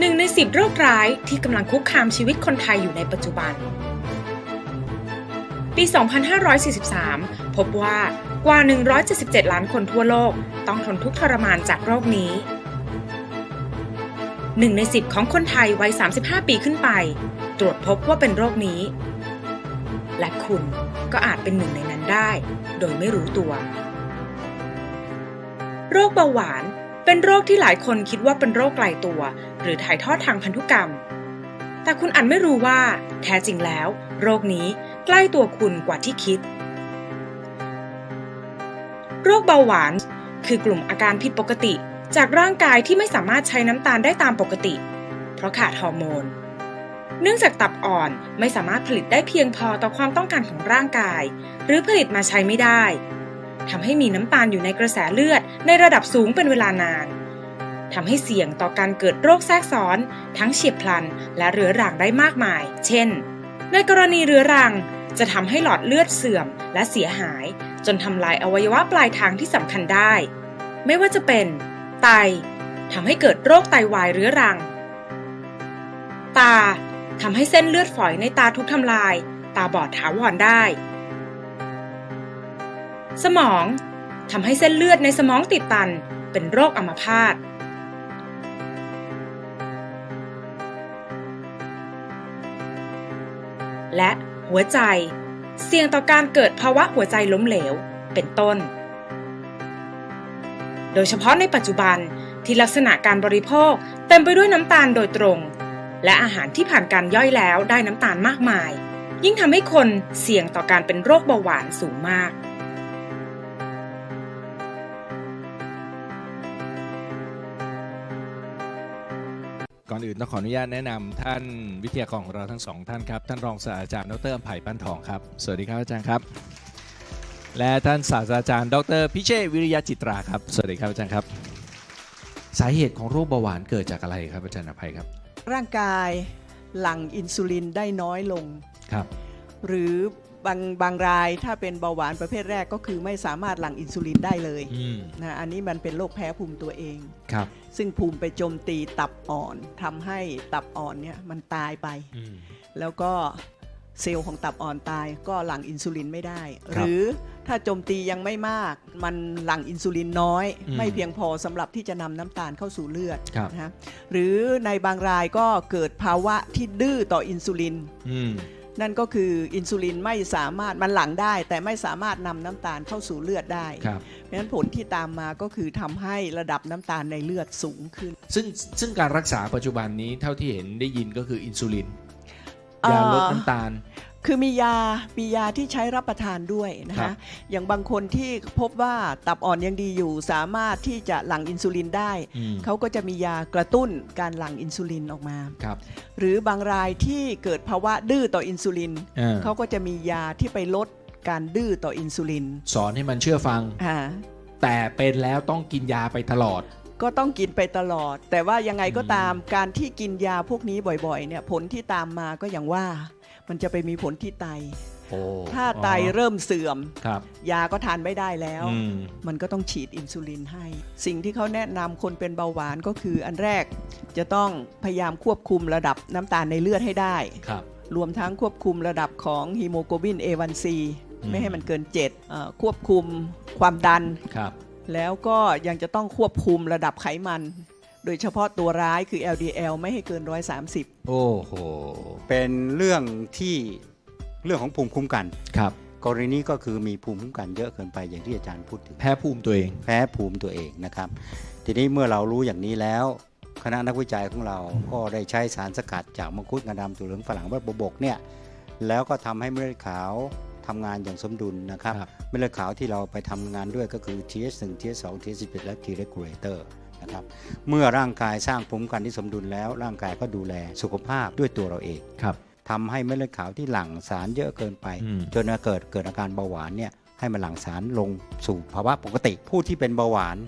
หนึ่งในสิบโรคร้ายที่กำลังคุกคามชีวิตคนไทยอยู่ในปัจจุบัน ปี 2543 พบว่ากว่า 177 ล้านคนทั่วโลกต้องทนทุกข์ทรมานจากโรคนี้หนึ่งในสิบของคนไทยวัย 35 ปีขึ้นไป ตรวจพบว่าเป็นโรคนี้ และคุณก็อาจเป็นหนึ่งในนั้นได้ โดยไม่รู้ตัว โรคเบาหวาน เป็นโรคที่หลายคนคิดว่าเป็นโรคไกลตัว หรือถ่ายทอดทางพันธุกรรม แต่คุณอาจไม่รู้ว่า แท้จริงแล้ว โรคนี้ใกล้ตัวคุณกว่าที่คิด โรคเบาหวาน คือกลุ่มอาการผิดปกติ จากร่างกายที่ไม่สามารถใช้น้ำตาลได้ตามปกติ เพราะขาดฮอร์โมน เนื่องจากตับอ่อนไม่สามารถผลิตได้เพียงพอต่อความต้องการของร่างกาย หรือผลิตมาใช้ไม่ได้ ทำให้มีน้ำตาลอยู่ในกระแสเลือดในระดับสูงเป็นเวลานานทำให้เสี่ยงต่อการเกิดโรคแทรกซ้อน ทั้งเฉียบพลัน และเรื้อรังได้มากมาย เช่น ในกรณีเรื้อรังจะทำให้หลอดเลือดเสื่อมและเสียหาย จนทำลายอวัยวะปลายทางที่สำคัญได้ ไม่ว่าจะเป็น ไตทำให้เกิดโรคไตวายเรื้อรัง ตาทำให้เส้นเลือดฝอยในตาทุกทำลาย ตาบอดถาวรได้ สมองทำให้เส้นเลือดในสมองติดตันเป็นโรคอัมพาตและหัวใจ เสี่ยงต่อการเกิดภาวะหัวใจล้มเหลว เป็นต้น โดยเฉพาะในปัจจุบันที่ลักษณะการบริโภคเต็มไปด้วยน้ำตาลโดยตรง และอาหารที่ผ่านการย่อยแล้วได้น้ำตาลมากมาย ยิ่งทำให้คนเสี่ยงต่อการเป็นโรคเบาหวานสูงมาก ก่อนอื่นต้องขออนุญาตแนะนำท่านวิทยากรของเราทั้งสองท่านครับ ท่านรองศาสตราจารย์ดรอภัยปั้นทองครับ สวัสดีครับอาจารย์ครับ และท่านศาสตราจารย์ ดรพิเชษฐ์วิริยะจิตราครับ สวัสดีครับอาจารย์ครับ สาเหตุของโรคเบาหวานเกิดจากอะไรครับอาจารย์อภัยครับ ร่างกายหลั่งอินซูลินได้น้อยลงครับ หรือ บางบางรายถ้าเป็นเบาหวานประเภทแรกก็คือไม่สามารถหลั่งอินซูลินได้เลยอืมนะอันนี้มันเป็นโรคแพ้ภูมิตัวเอง ครับซึ่งภูมิไปโจมตีตับอ่อนทำให้ตับอ่อนเนี่ยมันตายไป อืม แล้วก็เซลล์ของตับอ่อนตายก็หลั่งอินซูลินไม่ได้ คหรับรือถ้าโจมตียังไม่มาก มันหลั่งอินซูลินน้อย อืม ไม่เพียงพอสำหรับที่จะนำน้ำตาลเข้าสู่เลือดครับนะฮะหรือในบางรายก็เกิดภาวะที่ดื้อต่ออินซูลิน อืม นั่นก็คืออินซูลินไม่สามารถมันหลั่งได้ แต่ไม่สามารถนำน้ำตาลเข้าสู่เลือดได้ครับเพราะฉะนั้นผลที่ตามมาก็คือทำให้ระดับน้ำตาลในเลือดสูงขึ้น ซึ่งซึ่งการรักษาปัจจุบันนี้เท่าที่เห็นได้ยินก็คืออินซูลินเอ่อยาลดน้ำตาล คือมียา มียาที่ใช้รับประทานด้วยนะครัคะ บ อย่างบางคนที่พบว่าตับอ่อนยังดีอยู่ สามารถที่จะหลั่งอินซูลินได้ อืมเขาก็จะมียากระตุ้นการหลั่งอินซูลินออกมา ครับหรือบางรายที่เกิดภาวะดื้อต่ออินซูลิน อ่าเขาก็จะมียาที่ไปลดการดื้อต่ออินซูลินสอนให้มันเชื่อฟัง อ่าแต่เป็นแล้วต้องกินยาไปตลอด ก็ต้องกินไปตลอด แต่ว่ายังไงก็ตามการที่กินยาพวกนี้บ่อยๆเนี่ยผลที่ตามมาก็อย่างว่า มันจะไปมีผลที่ไต โอ้ถ้าไตเริ่มเสื่อม ครับ ยาก็ทานไม่ได้แล้ว อืม มันก็ต้องฉีดอินซูลินให้ สิ่งที่เขาแนะนำคนเป็นเบาหวานก็คืออันแรกจะต้องพยายามควบคุมระดับน้ำตาลในเลือดให้ได้ ครับ รวมทั้งควบคุมระดับของฮีโมโกลบิน A1C อืม ไม่ให้มันเกิน7เอ่อควบคุมความดัน ครับ แล้วก็ยังจะต้องควบคุมระดับไขมัน โดยเฉพาะตัวร้ายคือ LDL ไม่ให้เกิน 130 โอ้โห เป็นเรื่องที่เรื่องของภูมิคุ้มกัน ครับ กรณีนี้ก็คือมีภูมิคุ้มกันเยอะเกินไปอย่างที่อาจารย์พูดถึง แพ้ภูมิตัวเอง แพ้ภูมิตัวเองนะครับ ทีนี้เมื่อเรารู้อย่างนี้แล้ว คณะนักวิจัยของเราก็ได้ใช้สารสกัดจากมังคุดงาดำตัวเหลืองฝรั่งวัดบกเนี่ยแล้วก็ทำให้เม็ดเลือดขาวทำงานอย่างสมดุลนะครับครับ เม็ดเลือดขาวที่เราไปทำงานด้วยก็คือ TH1 TH2 TH11 และ T regulator นะครับเมื่อร่างกายสร้างภูมิคุ้มกันที่สมดุลแล้ว ร่างกายก็ดูแลสุขภาพด้วยตัวเราเองครับทำให้เม็ดเลือดขาวที่หลั่งสารเยอะเกินไป อืม จนเกิดเกิดอาการเบาหวานเนี่ยให้มันหลั่งสารลงสู่ภาวะปกติ ผู้ที่เป็นเบาหวาน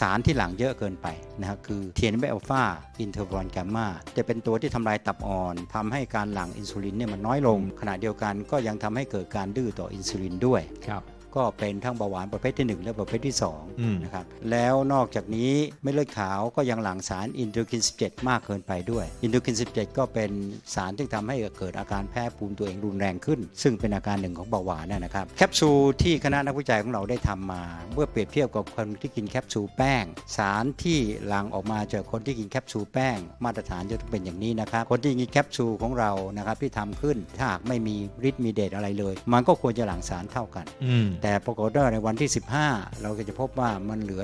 สารที่หลั่งเยอะเกินไปนะครับคือเทียนเบอัลฟาอินเทอร์ฟรอนแกมมาจะเป็นตัวที่ทำลายตับอ่อนทำให้การหลั่งอินซูลินเนี่ยมันน้อยลง ขณะเดียวกันก็ยังทำให้เกิดการดื้อต่ออินซูลินด้วย ครับ กก็เป็นทั้งเบาหวานประเภทที่ 1 และประเภทที่อืม2นะครับ แล้วนอกจากนี้เม็ดเลือดขาวก็ยังหลั่งสารอินเทอร์คิน 17 มากเกินไปด้วย อินเทอร์คิน 17 ก็เป็นสารที่ทำให้เกิดอาการแพ้ภูมิตัวเองรุนแรงขึ้น ซึ่งเป็นอาการหนึ่งของเบาหวานนะนะครับ แคปซูลที่คณะนักวิจัยของเราได้ทำมา เมื่อเปรียบเทียบกับคนที่กินแคปซูลแป้ง สารที่หลั่งออกมาจากคนที่กินแคปซูลแป้ง มาตรฐานจะต้องเป็นอย่างนี้นะครับ คนที่กินแคปซูลของเรานะครับที่ทำขึ้นถ้าหากไม่มีฤทธิ์มีเดชอะไรเลย มันก็ควรจะหลั่งสารเท่ากันอืมแต่ปรากฏว่าในวันที่ 15 เราก็จะพบว่ามันเหลือ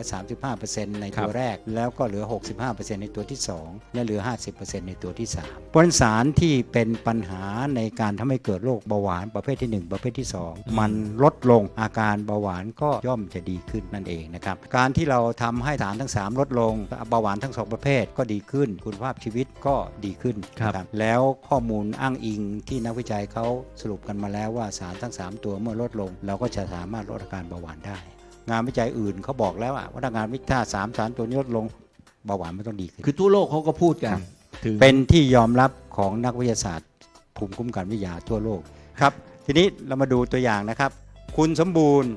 35%ในตัวครับแรก แล้วก็เหลือ 65%ในตัวที่ 2 และเหลือ 50%ในตัวที่3เพราะฉะนั้นสารที่เป็นปัญหาในการทำให้เกิดโรคเบาหวานประเภทที่ 1 ประเภทที่ 2 มันลดลงอาการเบาหวานก็ย่อมจะดีขึ้นนั่นเองนะครับการที่เราทำให้สารทั้ง 3 ลดลงเบาหวานทั้ง 2 ประเภทก็ดีขึ้น คุณภาพชีวิตก็ดีขึ้นครับนะแล้วข้อมูลอ้างอิงที่นักวิจัยเขาสรุปกันมาแล้วว่าสารทั้ง 3 ตัวเมื่อลดลง เราก็จะสามารถลดอาการเบาหวานได้ งานวิจัยอื่นเขาบอกแล้วอะว่าถ้างานวิจัยสามสารตัวนี้ลดลงเบาหวานไม่ต้องดีขึ้นคือทั่วโลกเขาก็พูดกันครับถึงเป็นที่ยอมรับของนักวิทยาศาสตร์ภูมิคุ้มกันวิทยาทั่วโลกครับทีนี้เรามาดูตัวอย่างนะครับ คุณสมบูรณ์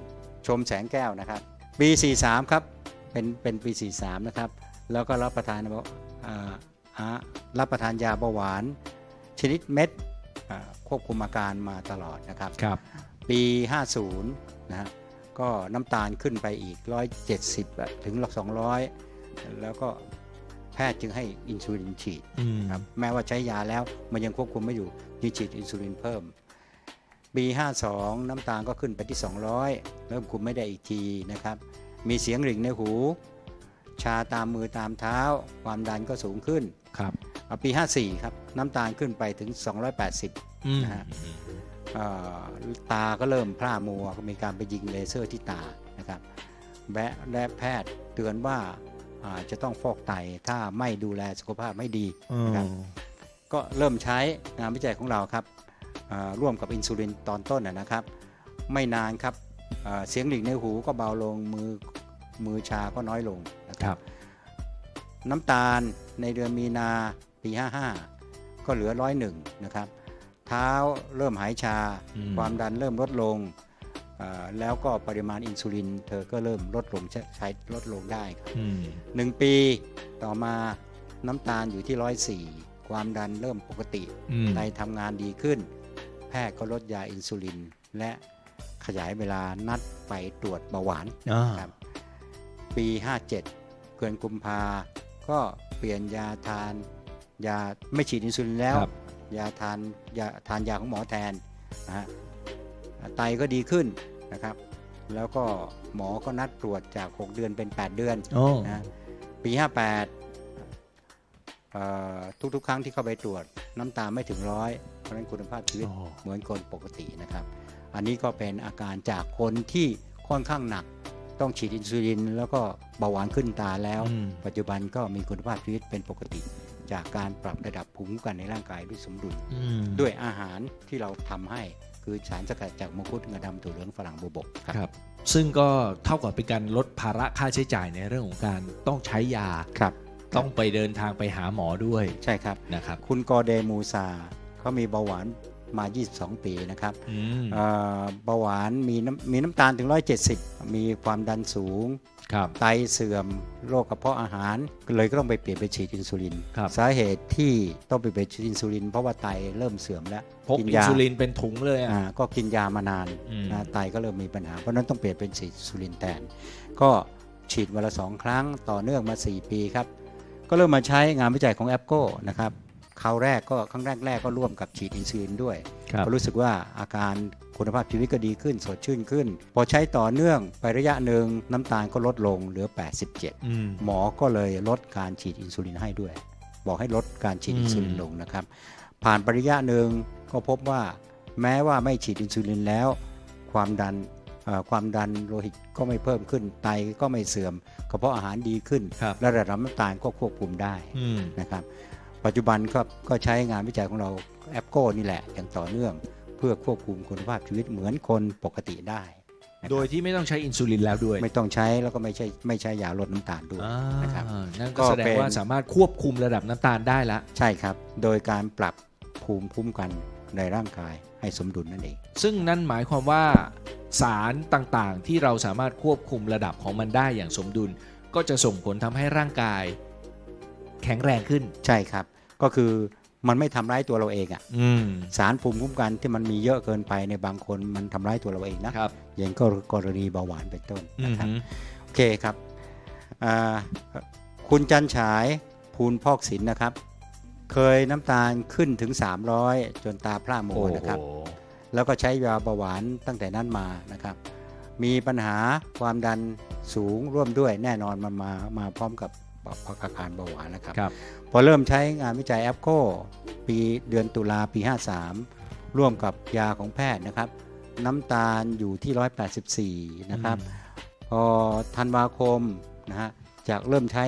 ชมแสงแก้วนะครับ ปี 43 ครับ เป็นเป็นปี 43 นะครับ แล้วก็รับประทานอ่าอ่ารับประทานยาเบาหวาน ชนิดเม็ดอ่าควบคุมอาการมาตลอดนะครับครับปี 50 นะฮะก็น้ำตาลขึ้นไปอีก 170อะถึง 200 แล้วก็แพทย์จึงให้อินซูลินฉีดอืมครับแม้ว่าใช้ยาแล้วมันยังควบคุมไม่อยู่ยิ่งฉีดอินซูลินเพิ่มปี52 น้ำตาลก็ขึ้นไปที่ 200 เริ่มคุมไม่ได้อีกทีนะครับ มีเสียงหริ่งในหู ชาตามมือตามเท้า ความดันก็สูงขึ้นครับเอาปี 54 ครับ น้ำตาลขึ้นไปถึง 280อืมนะฮะเอ่อ ตาก็เริ่มพร่ามัวก็มีการไปยิงเลเซอร์ที่ตานะครับและและแพทย์เตือนว่าอ่าจะต้องฟอกไตถ้าไม่ดูแลสุขภาพไม่ดีครับก็เริ่มใช้งานวิจัยของเราครับอ่าร่วมกับอินซูลินตอนต้นนะนะครับ ไม่นานครับอ่าเสียงหลีกในหูก็เบาลงมือมือชาก็น้อยลงนะคครัรับบน้ำตาลในเดือนมีนาปี 55 ก็เหลือร้อยหนึ่งนะครับ เท้าเริ่มหายชาอืมความดันเริ่มลดลงอ่าแล้วก็ปริมาณอินซูลิน เธอก็เริ่มลดลงใช้ใช้ลดลงได้ครับอืมหนึ่งปีต่อมาน้ำตาลอยู่ที่ร้อยสี่ความดันเริ่มปกติอืมไตทำงานดีขึ้น แพทย์ก็ลดยาอินซูลิน และขยายเวลานัดไปตรวจเบาหวานอ่าครับปี 57 เกินกุมภาก็เปลี่ยนยาทาน ยาไม่ฉีดอินซูลินแล้วครับ ยาทานยาทานยาของหมอแทนนะฮะไตก็ดีขึ้นนะครับ แล้วก็หมอก็นัดตรวจจาก 6 เดือนเป็น 8 เดือนโอ้นะปี 58เอ่อทุกๆ ครั้งที่เข้าไปตรวจน้ำตาลไม่ถึงร้อยเพราะฉะนั้นคุณภาพชีวิตโอ้เหมือนคนปกตินะครับ อันนี้ก็เป็นอาการจากคนที่ค่อนข้างหนักต้องฉีดอินซูลิน แล้วก็เบาหวานขึ้นตาแล้วอืมปัจจุบันก็มีคุณภาพชีวิตเป็นปกติ จากการปรับระดับภูมิคุ้มกันในร่างกายด้วยสมดุลอืมด้วยอาหารที่เราทำให้คือสารสกัดจากมังคุดงาดำถั่วเหลืองฝรั่งบวบกครับครับ ซึ่งก็เท่ากับเป็นการลดภาระค่าใช้จ่ายในเรื่องของการต้องใช้ยาครับ ต้องไปเดินทางไปหาหมอด้วยใช่ครับนะครับ คุณกอเดมูซาเขามีเบาหวานมา 22 ปีนะครับอืมเอ่อเบาหวานมีน้ำมีน้ำตาลถึง 170 มีความดันสูงครับ ไตเสื่อมโรคกระเพาะอาหารก็เลยก็ต้องไปเปลี่ยนไปฉีดอินซูลิน ครับ สาเหตุที่ต้องไปเปลี่ยนฉีดอินซูลิน เพราะว่าไตเริ่มเสื่อมแล้วพกอินซูลินเป็นถุงเลยอะ อ่าก็กินยามานานอืม นะไตก็เริ่มมีปัญหา เพราะฉะนั้นต้องเปลี่ยนเป็นฉีดอินซูลินแทน ก็ฉีดวันละสองครั้งต่อเนื่องมา 4 ปีครับ ก็เริ่มมาใช้งานวิจัยของแอปโก้นะครับคราวแรกก็ครั้งแรกแรกก็ร่วมกับฉีดอินซูลินด้วย ครับ ก็รู้สึกว่าอาการ คุณภาพชีวิตก็ดีขึ้น สดชื่นขึ้น พอใช้ต่อเนื่องไประยะหนึ่งน้ำตาลก็ลดลงเหลือ 87อืมหมอก็เลยลดการฉีดอินซูลินให้ด้วย บอกให้ลดการฉีดอืมอินซูลินลงนะครับ ผ่านไประยะหนึ่งก็พบว่าแม้ว่าไม่ฉีดอินซูลินแล้ว ความดันเอ่อความดันโลหิตก็ไม่เพิ่มขึ้น ไตก็ไม่เสื่อมกระเพาะอาหารดีขึ้นครับและระดับน้ำตาลก็ควบคุมได้อืมนะครับ ปัจจุบันก็ก็ใช้งานวิจัยของเราแอปโก้นี่แหละอย่างต่อเนื่อง เพื่อควบคุมคุณภาพชีวิตเหมือนคนปกติได้นะครับโดยที่ไม่ต้องใช้อินซูลินแล้วด้วยไม่ต้องใช้แล้วก็ไม่ใช่ไม่ใช้ยาลดน้ำตาลด้วยอ่านะครับ นั่นก็ก็แสดเป็งนว่าสามารถควบคุมระดับน้ำตาลได้ละใช่ครับ โดยการปรับภูมิคุ้มกันในร่างกายให้สมดุลนั่นเอง ซึ่งนั่นหมายความว่าสารต่างๆ ที่เราสามารถควบคุมระดับของมันได้อย่างสมดุล ก็จะส่งผลทำให้ร่างกาย แข็งแรงขึ้น ใช่ครับ ก็คือ มันไม่ทำร้ายตัวเราเองอะอืมสารภูมิคุ้มกันที่มันมีเยอะเกินไปในบางคนมันทำร้ายตัวเราเองนะครับอย่างก็กรณีเบาหวานเป็นต้นอืนะมครับโอเคครับอ่าคุณจันฉายภูลพอกศิลป์นะครับ เคยน้ำตาลขึ้นถึง 300 จนตาพร่ามัโอ้วโหนะครับ แล้วก็ใช้ยาเบาหวานตั้งแต่นั้นมานะครับ มีปัญหาความดันสูงร่วมด้วยแน่นอนมันมามาพร้อมกับ อาการเบาหวานนะครับ ครับ พอเริ่มใช้งานวิจัยแอปโคปีเดือนตุลาปี 53 ร่วมกับยาของแพทย์นะครับ น้ำตาลอยู่ที่ 184 นะครับ พอธันวาคมนะฮะจากเริ่มใช้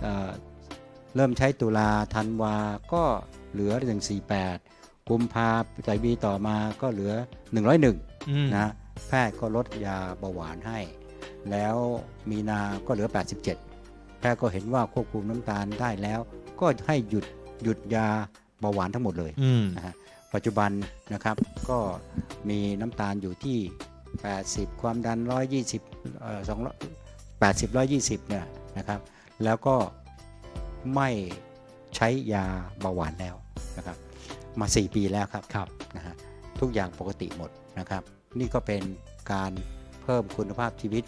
เอ่อเริ่มใช้ตุลาธันวาก็เหลือ148 กุมภาใจบีต่อมาก็เหลือ 101อืมนะแพทย์ก็ลดยาเบาหวานให้ แล้วมีนาก็เหลือ 87 แพทย์ก็เห็นว่าควบคุมน้ำตาลได้แล้ว ก็ให้หยุดหยุดยาเบาหวานทั้งหมดเลยอืมนะฮะปัจจุบันนะครับก็มีน้ำตาลอยู่ที่ 80 ความดัน 120เอ่อ200 80 120เนี่ยนะครับแล้วก็ไม่ใช้ยาเบาหวานแล้วนะครับมา 4 ปีแล้วครับครับนะฮะทุกอย่างปกติหมดนะครับ นี่ก็เป็นการเพิ่มคุณภาพชีวิต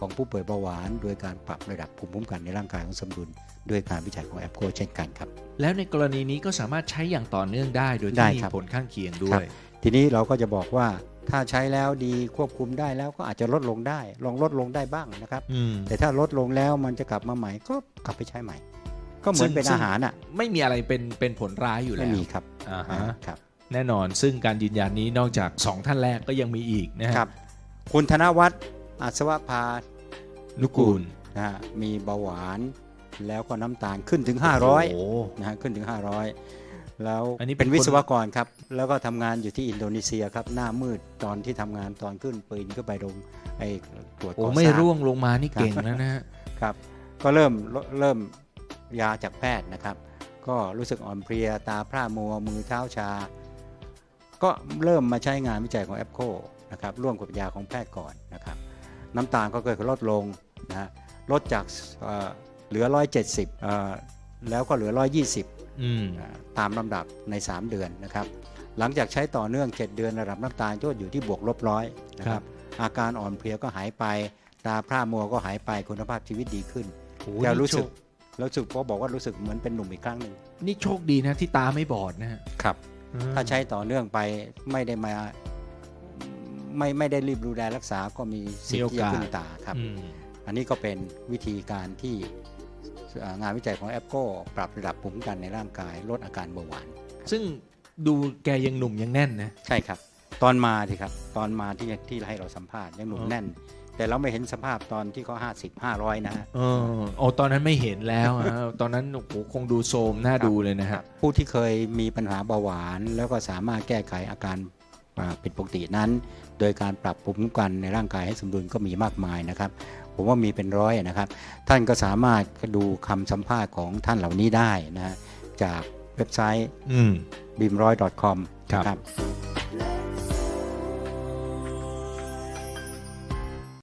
ของผู้ป่วยเบาหวาน โดยการปรับระดับภูมิคุ้มกันในร่างกายของสมดุลด้วยการวิจัยของแอปโคเช่นกันครับ แล้วในกรณีนี้ก็สามารถใช้อย่างต่อเนื่องได้ โดยได้ที่มีครับผลข้างเคียงด้ครัวยบทีนี้เราก็จะบอกว่าถ้าใช้แล้วดีควบคุมได้แล้วก็อาจจะลดลงได้ ลองลดลงได้บ้างนะครับอืมแต่ถ้าลดลงแล้วมันจะกลับมาใหม่ก็กลับไปใช้ใหม่ ก็เหมือนซึ่งเป็นซึ่งอาหารอะไม่มีอะไรเป็นเป็นผลร้ายอยู่แล้ไม่วมีครับอ่าฮะครับ แน่นอนซึ่งการยืนยันนี้นอกจาก 2 ท่านแรกก็ยังมีอีกนะฮะครับ คุณธนวัฒน์ อัศวภานุกูลนะฮะมีเบาหวานแล้วก็น้ำตาลขึ้นถึง โอ้500โหนะฮะขึ้นถึง 500 แล้วอันนี้เป็เป็นนคน วิศวกรครับ แล้วก็ทำงานอยู่ที่อินโดนีเซียครับ หน้ามืดตอนที่ทำงานตอนขึ้นปืนขึ้นไปลงไอ้ตรวจโอ้ก่อไม่สร้างร่วงลงมานี่เก่งแล้วนะฮะ ครับก็เริ่มเริ่มยาจากแพทย์นะครับ ก็รู้สึกอ่อนเพลียตาพร่ามัวมือเท้าชา ก็เริ่มมาใช้งานวิจัยของแอปโคนะครับร่วมกับยาของแพทย์ก่อนนะครับ น้ำตาลก็เกิดลดลงนะฮะลดจากเอ่อเหลือ 170เอ่อแล้วก็เหลือ 120อืมอ่าตามลำดับใน 3 เดือนนะครับ หลังจากใช้ต่อเนื่อง 7 เดือนระดับน้ำตาลก็อยู่ที่บวกลบร้อยนะคครัรับบอาการอ่อนเพลียก็หายไป ตาพร่ามัวก็หายไปคุณภาพชีวิตดีขึ้นโอ้แกนี่รู้สึกโชครู้สึกพอบอกว่ารู้สึกเหมือนเป็นหนุ่มอีกครั้งหนึ่งนี่โชคดีนะที่ตาไม่บอดนะฮะครับ ถ้าใช้ต่อเนื่องไปไม่ได้มา ไม่ไม่ได้รีบดูแลรักษาก็มีสิทธิ์ที่จะขึ้นตาครับอืมอันนี้ก็เป็นวิธีการที่เอ่องานวิจัยของแอปโก้ปรับระดับภูมิคุ้มกันในร่างกายลดอาการเบาหวาน ซึ่งดูแกยังหนุ่มยังแน่นนะ ใช่ครับ ตอนมาสิครับ ตอนมาที่ที่ให้เราสัมภาษณ์ยังหนุ่มอ๋อแน่น แต่เราไม่เห็นสภาพตอนที่เขา50 500นะฮะเออโอ้ตอนนั้นไม่เห็นแล้วอะตอนนั้นโอ้โหคงดูโทรมน่าดูเลยนะฮะผู้ที่เคยมีปัญหาเบาหวาน แล้วก็สามารถแก้ไขอาการ อ่าผิดปกตินั้น โดยการปรับภูมิคุ้มกันในร่างกายให้สมดุลก็มีมากมายนะครับ ผมว่ามีเป็นร้อยนะครับ ท่านก็สามารถดูคำสัมภาษณ์ของท่านเหล่านี้ได้นะฮะจากเว็บไซต์อืม b i m r o y c o m ครับนะครับ